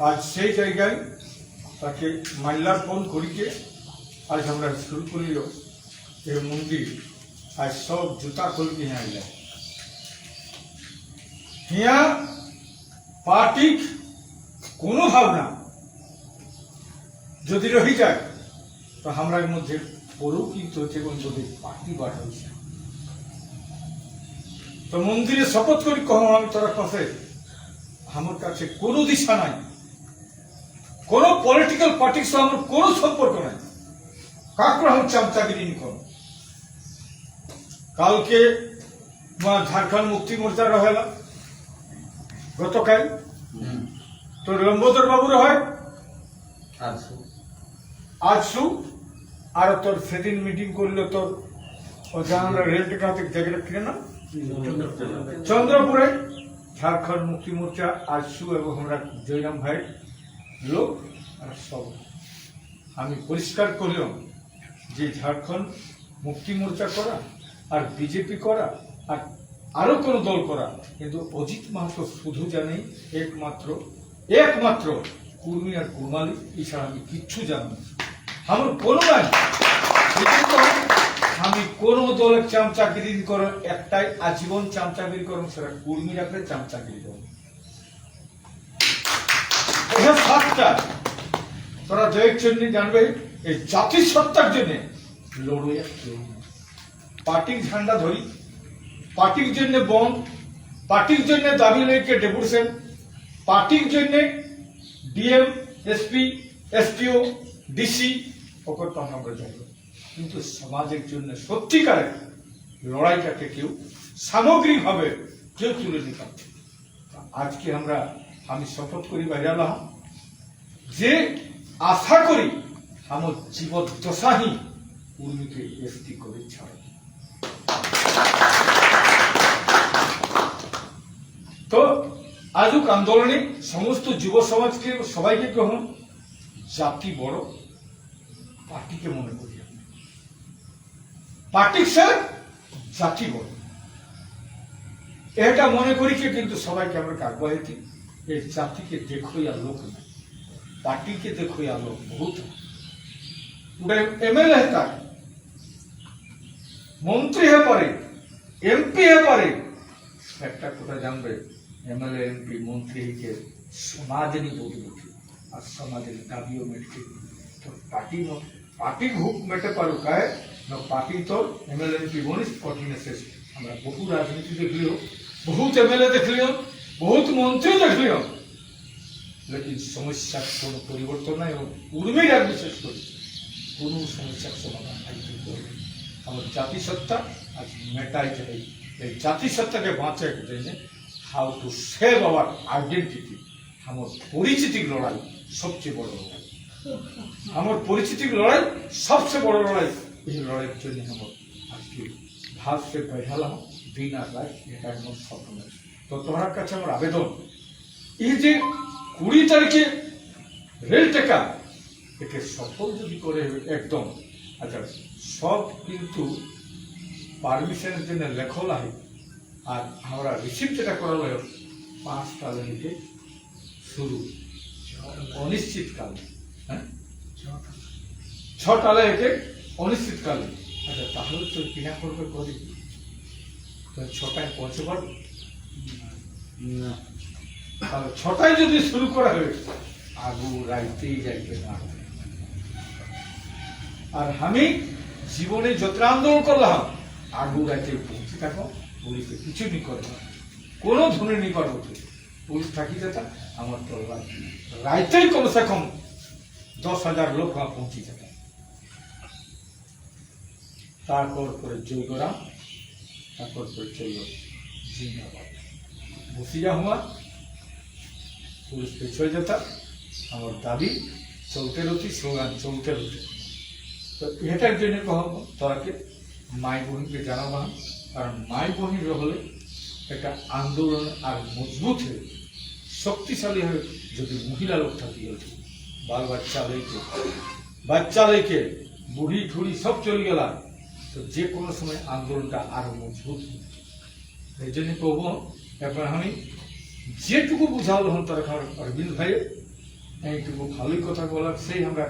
আজ সেই জায়গায় তাকে করিকে আজ আমরা শুরু মন্দির। আজ সব জুতা খুলকে আইলা। হিয়া পার্টিক কোনো ভাবনা। যদি রহি যায়, তো আমরা মধ্যে পরেও কিন্তু এবং যদি পার্টি বাড়া তো মন্দিরে শপথ করি কহ আমি তোরা কাছে আমার কাছে কোনো দিশা নাই। কোন পলিটিক্যাল পার্টির সঙ্গে আমার কোনো সম্পর্ক নাই। কাকুর আমি চামচাগিরি নিকন কালকে ঝাড়খণ্ড মুক্তি মোর্চা রহেলা গতকাল? তোর লম্বোদর বাবুর হয়? আজ সু? আর তোর সেদিন মিটিং করল তোর ও যা আমরা রেল টেকা থেকে জায়গাটা কিনে না চন্দ্রপুরে? ঝাড়খণ্ড মুক্তি মোর্চা আজসু এবং আমরা জয়রাম ভাই লোক, আর সব। আমি পরিষ্কার করলাম যে ঝাড়খণ্ড মুক্তি মোর্চা করা, আর বিজেপি করা, আর আরও কোনো দল করা, কিন্তু অজিত মাহাতো শুধু জানে একমাত্র একমাত্র কুর্মী আর কুর্মালি এছাড়া আমি কিচ্ছু জানি আমার কোনো নাই। আমি কোন দলের চামচাগিরি করো একটাই আজীবন চামচাগিরি করো সেটা কুর্মী রাখলে চামচাগিরি করো এটা সাতটা তোরা জন্য জানবে? এই জাতির সত্তার জন্য। পার্টির ঝান্ডা ধরি। পার্টির জন্য বন, পার্টির জন্য দাবি লইকে ডেপুটেশন, পার্টির জন্য ডিএম, এসপি এসপিও ডিসি ওকর আমরা কিন্তু সমাজের জন্য সত্যিকারের লড়াইটাকে কেউ সামগ্রিকভাবে কেউ তুলে পারছে আজকে আমরা, আমি শপথ করি বাইরালাম যে আশা করি আমার জীবদ্দশাহী উর্মিকে এসটি করে ছাড়ে। তো আজুক আন্দোলনে সমস্ত যুব সমাজকে, সবাইকে গ্রহণ, জাতি বড়, পার্টিকে মনে করি। পার্টিকশন সাক্ষীগণ এটা মনে করেছে কিন্তু সবাইকে আমরা কাকবাহিতি এই জাতিকে দেখো আর লোক না পার্টিকে দেখো আর লোক বহুত গোটে এমএলএ হেতা মন্ত্রী হয়ে হেপারে এমপি হয়ে হেপারে একটা কোথায় জানবে, এমএলএ, এমপি, মন্ত্রী হইকে সমাজেরই বদলুঠি আর সমাজের দাবিও মেটছে তো পার্টি পার্টি হুক মেটে পারু কায় না পার্টি তো এমএলএ এমপি বনিস কঠিনে শেষ আমরা বহু রাজনীতি দেখলিও বহুত এমএলএ দেখলিও বহুত মন্ত্রী দেখলিও লেকিন সমস্যার কোনো পরিবর্তন নাই এবং পূর্বেই আর বিশেষ করে কোনো সমস্যার সমাধান আজকে করবে আমার জাতিসত্তা আজ মেটাই চাই এই জাতিসত্তাকে বাঁচার জন্য how to save our identity আমার পরিচিতির লড়াই সবচেয়ে বড় লড়াই। আমার পরিচিতির লড়াই সবচেয়ে বড় লড়াই এই লড়াইয়ের জন্য আমার আজকে ভাব সে বেড়ালাম দিন আর রাত এটা আমার স্বপ্ন তো তোমার কাছে আমার আবেদন এই যে কুড়ি তারিখে রেল টেকা একে সফল যদি করে একদম আচ্ছা সব কিন্তু পারমিশনের জন্য লেখল আহে আর আমরা রিসিভ যেটা করা হলো পাঁচ থেকে শুরু অনিশ্চিতকালে হ্যাঁ ছটালে একে অনিশ্চিতকালে আচ্ছা তাহলে তো কিনা করবে করে কি? ছটায় পৌঁছে পারবে তাহলে ছটায় যদি শুরু করা হয় আগু রাইতেই যাইবে না। আর আমি জীবনে যত আন্দোলন করলাম আগু রাইতে পৌঁছে থাকো পুলিশে কিছু নি করে। না। কোনো ধরনের নিবার হতো পুলিশ থাকি যেত আমার তো রাইতেই কমসে কম দশ হাজার লোক পৌঁছে যেত। তারপর করে জয়গরাম তারপর করে চলল জিন্দাবাদ। বসিয়া হওয়া পুলিশ পেছনে যেত, আমার দাবি, চলতে রতি স্লোগান, চলতে রতি তো এটার জন্য কহব তোরাকে মাই জানাব না কারণ মাই বোনের হলে একটা আন্দোলন আর মজবুত হয়ে, শক্তিশালী হয়ে যদি মহিলা লোক থাকি হতো বাল বাচ্চা লইকে বাচ্চা লইকে বুড়ি ঠুড়ি সব চলে গেলাম। তো যে কোনো সময় আন্দোলনটা আরও মজবুত এই জন্য কহব এবার আমি যেটুকু বুঝাল হন তার অরবিন্দ ভাই, এইটুকু ভালোই কথা বলার সেই আমরা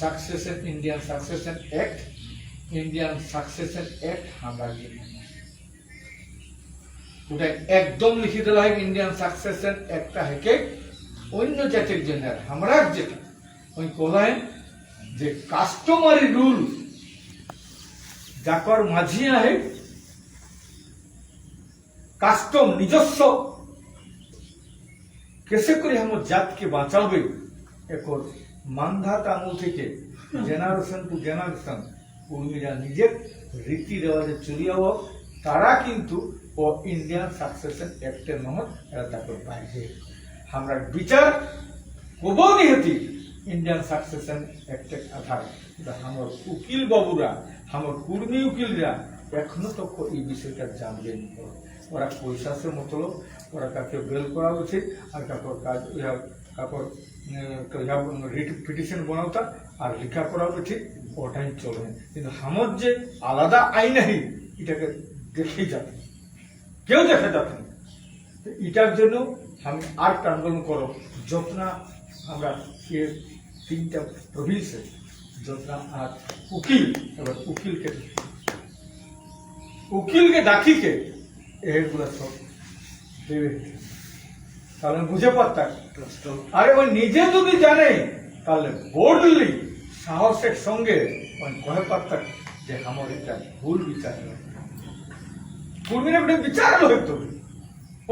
succession Indian succession act Indian succession act আমরা ওটা একদম লিখে দিলা হয় ইন্ডিয়ান সাকসেশন একটা হেকে অন্য জাতির জন্য আমরা যেটা, ওই কোলায় যে কাস্টমারি রুল যাকর মাঝি আহে কাস্টম নিজস্ব। কেসে করে আমার জাতকে বাঁচাবে। এখন মান্ধাত আমল থেকে জেনারেশন টু জেনারেশন উর্মিরা নিজের রীতি রেওয়াজে চলিয়ে হোক তারা কিন্তু ও ইন্ডিয়ান সাকসেশন অ্যাক্টের নহত এরা তাকে বাইরে আমরা বিচার কব নিহতি, ইন্ডিয়ান সাকসেশন অ্যাক্টের আধার। আমার উকিল বাবুরা আমার কুর্মী উকিলরা এখনও তো এই বিষয়টা জানবেন না। ওরা পয়সাসের মতলব ওরা কাকে বেল করা উচিত, আর কাপর কাজ রিট পিটিশন বানাওতা, আর লেখা করা উচিত, ওটাই চলবে কিন্তু আমার যে আলাদা আইন এটাকে দেখেই যাবে। কেউ দেখা যাবে না। এটার জন্য আমি আর আন্দোলন করো। যতনা আমরা এ তিনটা প্রভিন্সে যতনা আর উকিল, এবার উকিলকে উকিলকে ডাকিকে এগুলো সব দেবে। তাহলে বুঝে পারতাম। আরে ওই নিজে যদি জানে, তাহলে বোল্ডলি সাহসের সঙ্গে ওই কহে পারতাম যে আমার এটা ভুল বিচার পূর্বিনে একটা বিচার হইতো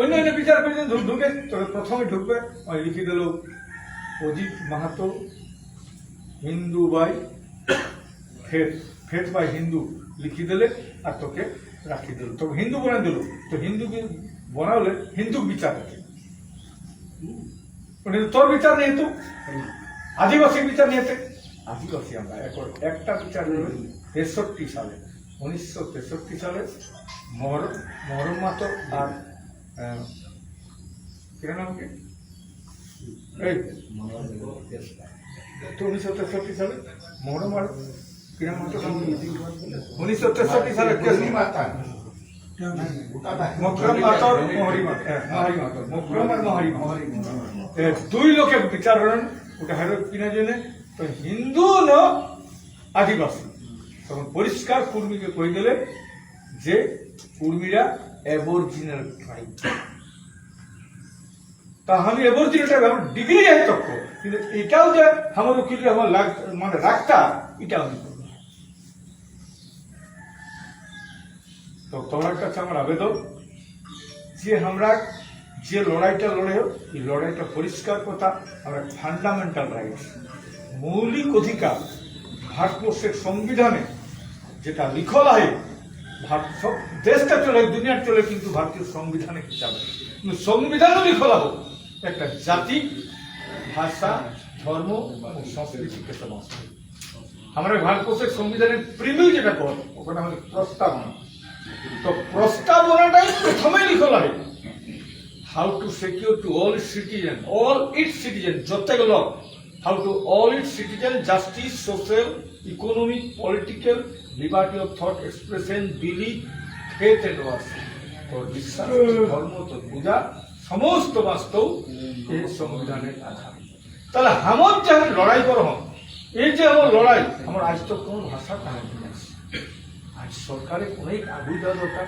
অন্য অন্য বিচার করে ঢুকে তবে প্রথমে ঢুকবে, ওই লিখে দিল Ajit Mahato Hindu by faith faith by Hindu লিখি দিলে আর তোকে রাখি দিল। তো হিন্দু বনে দিল। তো হিন্দু বনালে হিন্দু বিচার আছে। তোর বিচার নেই তো? আদিবাসী বিচার নিয়েছে। আদিবাসী আমরা। এখন একটা বিচার হলো তেষট্টি সালে উনিশশো তেষট্টি সালে মহরম মহরম মাতো আর আহ, কিরা নাম কি এই উনিশশো তেষট্টি সালে মহরম আর কিরা মাতো নাম কি? উনিশশো তেষট্টি সালে কেস মকরম মাতর মহরি মহারি মাতর মকরম আর মহারি মাতর দুই লোকে বিচার হলেন ওটা হেরো কিনা জন্য তো হিন্দু ন আদিবাসী। তখন পরিষ্কার কুর্মীকে কই দিলে? যে কুর্মীরা অ্যাবরিজিনাল ট্রাইব তা আমি অ্যাবরিজিনালটা আমার ডিগ্রি আছে তক্ক কিন্তু এটাও যে আমার উকিল আমার মানে রাখতা এটা আমি তো তোমার কাছে আমার আবেদন, যে আমরা যে লড়াইটা লড়ে, এই লড়াইটা পরিষ্কার কথা, আমরা ফান্ডামেন্টাল রাইটস মৌলিক অধিকার, ভারতবর্ষের সংবিধানে যেটা লিখল হয় ভারত সব দেশটা চলে, দুনিয়ার চলে, কিন্তু ভারতীয় সংবিধানে হিসাবে সংবিধানও লিখল হোক একটা জাতি, ভাষা, ধর্ম সংস্কৃতি আমরা ভারতবর্ষের সংবিধানের প্রিমিয়াম যেটা কর ওখানে আমাদের প্রস্তাবনা। তো প্রস্তাবনাটাই প্রথমে লিখল হয় how to secure to all it citizen all it citizen যতে গেল how to all it citizen justice social economic political liberty of thought expression belief faith and worship তো বিশ্বাস, ধর্ম, তো পূজা সমস্ত বাস্তব এই সংবিধানের আধার তাহলে আমার যে লড়াই করো এই যে আমার লড়াই আমার আজ তো কোন ভাষা আছে আজ সরকারে অনেক আগুই দেওয়া দরকার।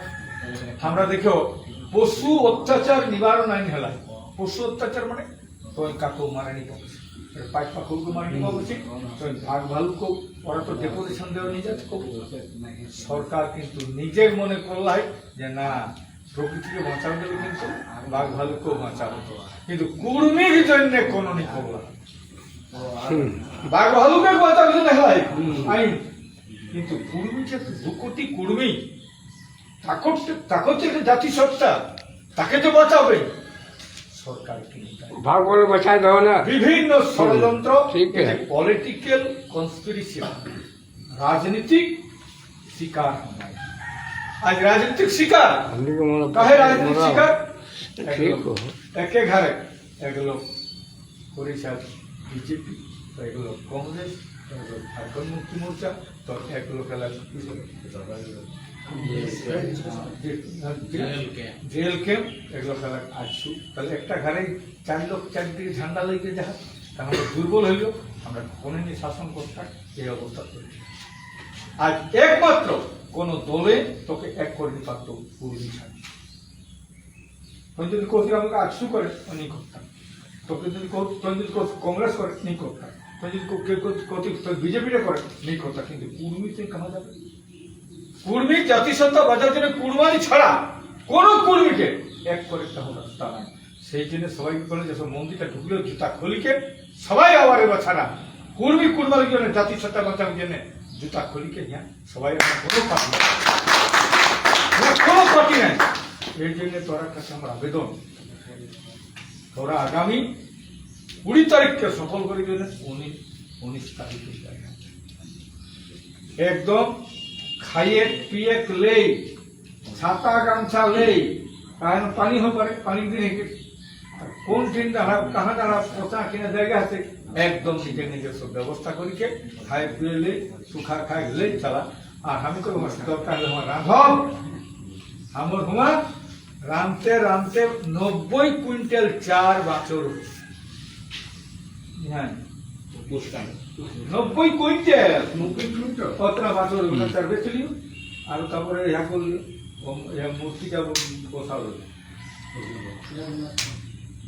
আমরা দেখো পশু অত্যাচার নিবারণ আইন হেলা পশু অত্যাচার মানে তো কাকু মারানি পাবছি পাইক পাকুকে মারানি পাবছি তো ভাগ ভালুকও ওরা তো ডেপোজিশন দেওয়া নিয়ে যাচ্ছে। সরকার কিন্তু নিজের মনে করলাই যে না প্রকৃতিকে বাঁচানো গেলে কিন্তু বাঘ ভালুককেও বাঁচাবো কিন্তু কুর্মির জন্য কোনো বাঘ ভালুকে বাঁচার জন্য হয় আইন কিন্তু কুর্মি যে দু কোটি কুর্মি তাকে যে একটা জাতিসত্তা তাকে তো বাঁচাবে। সরকার ভাগ করে বাঁচায় দাও না। বিভিন্ন ষড়যন্ত্র পলিটিক্যাল কনস্পিরেসি রাজনীতিক শিকার হয়। আজ রাজনৈতিক শিকার। কাহে রাজনৈতিক শিকার? ঘরে এক লোক। বিজেপি এক লোক কংগ্রেস ঝাড়খণ্ড মুক্তি মোর্চা তো এক লোক জেল ক্যাম্প তাহলে একটা ঘরে চার লোক চারদিকে ঝান্ডা লেগে যা তাহলে দুর্বল হইল আমরা কখনোই শাসন করতাম এই অবস্থা করেছি। আজ একমাত্র কোন দলে তোকে এক করে পারতো গুরুজি ছাড়ি। তখন যদি কৌশিক আমাকে আটশো করে আমি করতাম তোকে যদি তখন যদি কংগ্রেস করে করতাম তখন যদি কৌশিক বিজেপিটা করে নেই করতাম কিন্তু কুর্মি তুই যাবে? জাতিসত্তা বাজার জন্য ছাড়া কোনো কুর্মীকে এক করে সেই জন্য সবাই বলে যে সব মন্দিরটা ঢুকলেও জুতা খুলিকে সবাই আবার এবার ছাড়া। কুর্মী কুরবানির জন্য জাতিসত্তা বাঁচানোর জন্য জুতা খুলিকে ইয়া সবাই আমার কোনো পার্টি নাই। কোনো পার্টি নাই। এর জন্য তোরা কাছে আমার আবেদন। তোরা আগামী কুড়ি তারিখকে সফল করে দিলেন উনি উনিশ তারিখে একদম খাইয়ে পিয়ে লেই ছাতা গামছা লেই কারণ পানি পারে পানি দিনে কোন ট্রেন দাঁড়া কাহা দাঁড়া পোতা কিনা জায়গা আছে? একদম নিজে নিজের সব ব্যবস্থা করিকে খাই পিয়ে লে সুখা খাই লে চালা। আর আমি তো দরকার হলে আমার রাঁধব আমার হুমা রাঁধতে রাঁধতে নব্বই কুইন্টাল চার বাছর হ্যাঁ। নব্বই কুইন্টাল? কতটা বাছর চার বেচলি আর তারপরে ইয়া করলি মূর্তিটা বসালো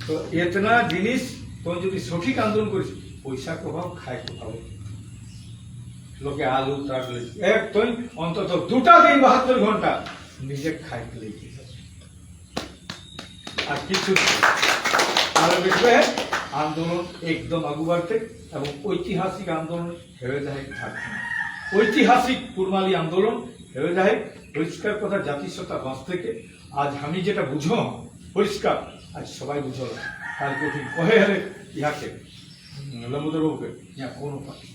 তো এতনা জিনিস তো যদি সঠিক আন্দোলন করিস পয়সা কোথাও খায় কোথাও লোকে আলু ট্রাকলে এক তুই অন্তত দুটা দিন বাহাত্তর ঘণ্টা নিজে খাই পেলে আর কিছু। আর দেখবে আন্দোলন একদম আগু বাড়তে এবং ঐতিহাসিক আন্দোলন হেরে যায় থাকবে ঐতিহাসিক কুরমালি আন্দোলন হেরে যায় পরিষ্কার কথা জাতিসত্তা বাঁচ থেকে। আজ আমি যেটা বুঝো পরিষ্কার আজ সবাই বুঝো। কাল কঠিন। কহে হেলে ইহাকে? লম্বোদর বাবুকে? ইহা কোনো পার্টি।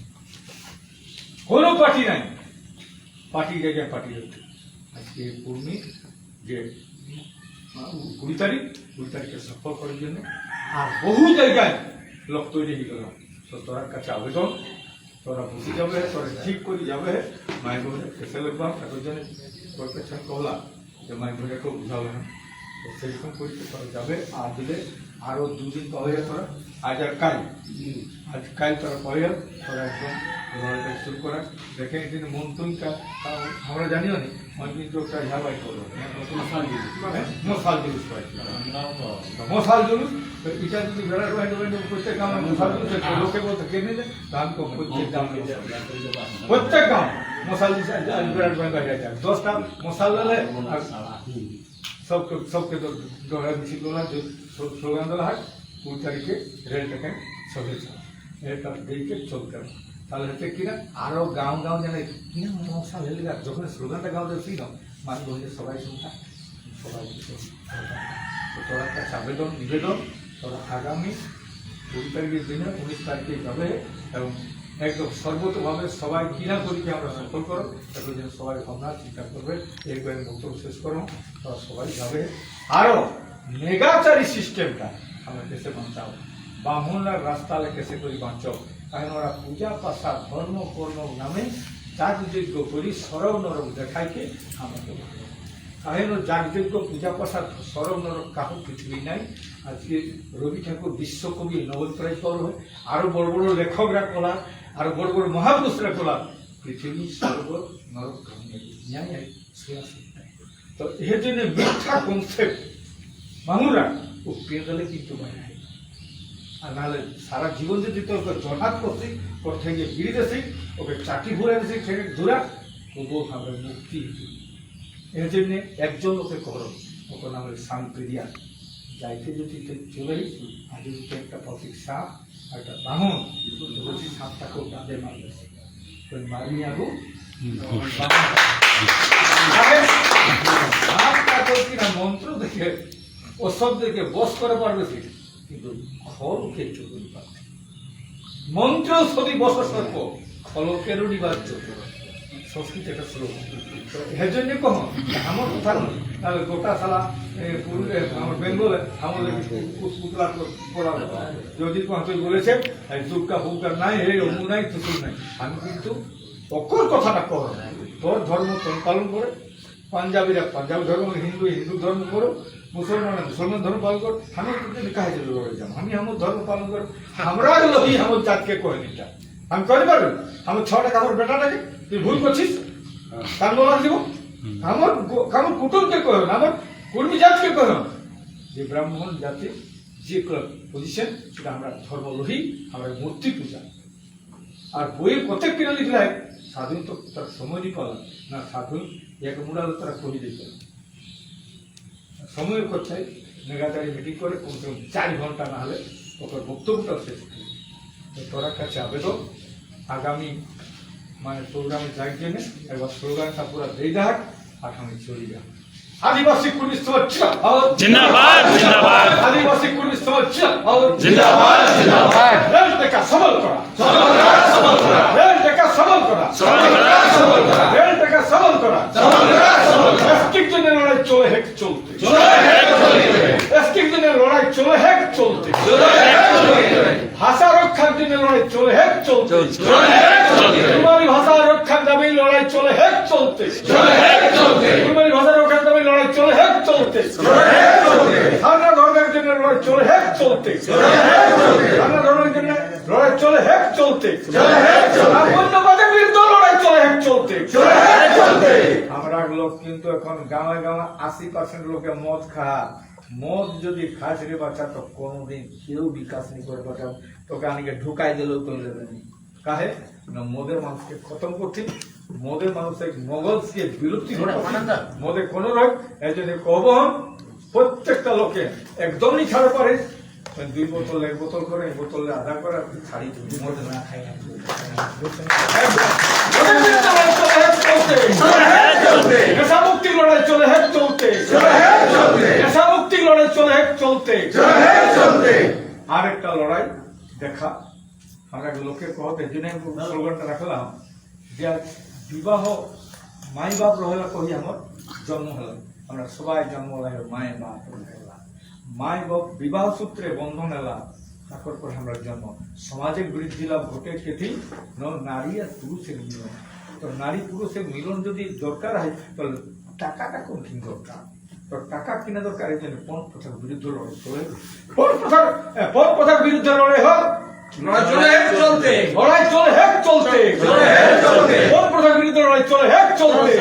কোনো পার্টি নাই। পার্টি জায়গায় পার্টি হচ্ছে আজকে পূর্ণি যে কুড়ি তারিখ কুড়ি তারিখে সফল করার জন্য আর বহু জায়গায় লোক তৈরি হয়ে গেল। তো তোরার কাছে আবেদন তোরা বুঝি যাবে তোরা ঠিক করে যাবে। মায়ের বোনের কেসে লাগবা তাদের জন্য তোর পেছন কহলা যে মায়ের বোনেকে বুঝাবে না। তো সেইরকম করে তোরা যাবে আর দিলে আরও দুদিন পাওয়া যায় তোরা, আজ আর কাল। আজ কাল তোরা পাওয়া যাও তোরা একদম লড়াইটা শুরু করা। দেখে এদিন মনতুনটা আমরা জানিও নি অনেকদিন লোকটা ঝালাই করল মশাল জুলুস মশাল জুলুস? এটা যদি বেড়ার বাইরে বাইরে প্রত্যেক গ্রামে মশাল জুলুস লোকে বলতে, কে নিলে দাম কম প্রত্যেক দাম প্রত্যেক গ্রাম মশাল জুলুস বেড়ার বাইরে দশটা মশাল সবকে সবকে তো দোলা দিচ্ছি দোলা স্লোগান দেওয়া হয় কুড়ি তারিখে রেল দেখে সবে এটা দিকে চলতে হবে। তাহলে হচ্ছে কিনা আরও গাঁও গাঁও জানে কিনা মশা লেলে গা যখন স্লোগানটা গাঁও দেখছি না মানুষ বলছে সবাই শুনতাম সবাই তো তোরা একটা আবেদন নিবেদন তোরা আগামী কুড়ি তারিখের দিনে, উনিশ তারিখে যাবে এবং একদম সর্বতভাবে সবাই কিনা করিকে আমরা সফল করো তারপর যেন সবাই ভাবনা চিন্তা করবে, এরপরে বক্তব্য শেষ করো সবাই যাবে। আরও মেগাচারি সিস্টেমটা আমরা দেশে বাঁচাও। বামুনরা রাস্তালে কেসে করি বাঁচাও। কারণ ওরা পূজা পাশা ধর্ম, কর্ম নামে যাগযজ্ঞ করি সরব নরক দেখাইকে আমাকে কাহিন যাগযজ্ঞ, পূজা, প্রসাদ সরব নরক কাহু পৃথিবী নাই। আজকে রবি ঠাকুর বিশ্বকবি নোবেল প্রাইজ পাওয়ার হয়। আরও বড় বড় লেখকরা কলা, আরও বড় বড় মহাপুরুষরা কলা। পৃথিবী সর্ব নরক ন্যায় তো এর জন্য মিথ্যা কনসেপ্ট ও পেয়ে গেলে কিন্তু বাইরে আর নাহলে সারা জীবন যদি তোর জঠাত করছি তোর থেকে বিড়িতেছি ওকে চাকরি ঘুরে দিছি থেকে ঘুরা তবুও আমরা মুক্তি। এর জন্যে একজন ওকে করো। ওকে নাম হলো সাংপ্রিয়া যাইতে যদি চলে আর যদি একটা পথিক সাপ আর একটা তো বলছি সাপটাকে ডাঁদে মারবে তুই মারবি আগু মন্ত্র দেখে ওসব দেখে বস করে পারবে সে কিন্তু খলকে চলুন পারবে মন্ত্র সদি বস সর্প খলকের নিবার্য সংস্কৃত একটা শ্লোক। তো এর জন্য কহ আমার কথা নয় তাহলে গোটা সালা আমার বেঙ্গলে আমাদের পুতলা করা যদি তুই বলেছে দুর্গা ফুকা নাই, এই অমু নাই তুসুর নাই। আমি কিন্তু অকর কথাটা কর তোর ধর্ম পালন করে। পাঞ্জাবিরা পাঞ্জাবি ধর্ম, হিন্দু হিন্দু ধর্ম করো। মুসলমান মুসলমান ধর্ম পালন করো আমি কাহে চলে লড়ে যাব আমি আমার ধর্ম পালন করো আমরা লোক আমার জাতকে কয়ে নিটা আমি করে পারব? আমার ছটা কাপড় বেটাটাকে তুই ভুল করছিস? তার বলা দিব আমার আমার কুটুমকে কহ আমার কর্মী জাতকে কহ যে ব্রাহ্মণ জাতি যে পজিশন সেটা আমরা ধর্ম লোহি আমরা মূর্তি পূজা। আর বইয়ের কত কিনা লিখলে সাধু তো তার সময় নি পালা না। সাধু এক মুড়াল তারা করি দিত সময় করছে মেগাতারি মিটিং করে কমসে কম চার ঘন্টা না হলে ওকে বক্তব্যটা শেষ করি তো তোরা কাছে আবেদন আগামী মানে প্রোগ্রামে যাই জন্য একবার স্লোগানটা পুরো দিয়ে দেখ আগামী চলে যা আদিবাসী কুর্মী সমাজ जिंदाबाद जिंदाबाद আদিবাসী কুর্মী সমাজ जिंदाबाद जिंदाबाद রেল টেকা সবল করা রেল টেকা সবল করা রেল টেকা সবল করা এসটিক জনের লড়াই চলে হেক চলতে জনের লড়াই চলে হেক চলতে ভাষা রক্ষার জন্য লড়াই চলে হেক চলতে কুমারী ভাষা রক্ষার দাবি লড়াই চলে হেক চলতে কুমারী ভাষা রক্ষার দাবি লড়াই চলে হেক চলতে ধর্মের জন্য লড়াই চলে হেক চলতে সারনা ধর্মের জন্য লড়াই চলে হেক চলতে আর বন্যবাদের বিরুদ্ধে লড়াই চলে হেক চলতে আমরা লোক এখন গাঁয়ে গাঁয়ে আশি পার্সেন্ট লোকে মদ খা মদ যদি খাস রে বাচ্চা তো কোনোদিন কেউ বিকাশ নি করে বাচ্চা তোকে আনিকে ঢুকাই দিলেও তো দেবে নি কাহে? না মদের মানুষকে খতম করছি। মদের মানুষের মগজকে বিলুপ্তি ঘটাচ্ছে। মদে কোন রোগ এই জন্য কব প্রত্যেকটা লোকে একদমই ছাড়া পারে। দুই বোতল এক বোতল করে এক বোতলে আধা করে আপনি ছাড়ি দিন। মদ না খাই না। লড়াই চলে হেক চলতে। নেশা মুক্তি লড়াই চলে হেক চলতে। নেশা মুক্তি লড়াই দেখা। আমরা লোকে কহতে আমি স্লোগানটা রাখলাম যে বিবাহ মাই বাপ রহলা কহি আমার জন্ম হলাম আমরা সবাই জন্ম হলাম মায়ে বাপ রহলা। মাই বাপ বিবাহ সূত্রে বন্ধন এলা তারপর পর আমরা জন্ম। সমাজের বৃদ্ধি লাভ ঘটে কেথি নারী আর পুরুষের মিলন। তো নারী পুরুষের মিলন যদি দরকার হয় তাহলে টাকাটা কোন দরকার। তো টাকা কিনা দরকার এই জন্য পণ প্রথার বিরুদ্ধে লড়াই করে পণ প্রথার পণ প্রথার বিরুদ্ধে লড়াই হোক চলে হেক চলতে লড়াই চলে হেক চলতে চলে হেক চলতে। পণ প্রথার বিরুদ্ধে লড়াই চলে চলে হেক চলতে।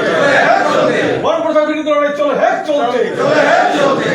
পণ প্রথার বিরুদ্ধে লড়াই চলে হেক চলতে। চলে হেক চলতে।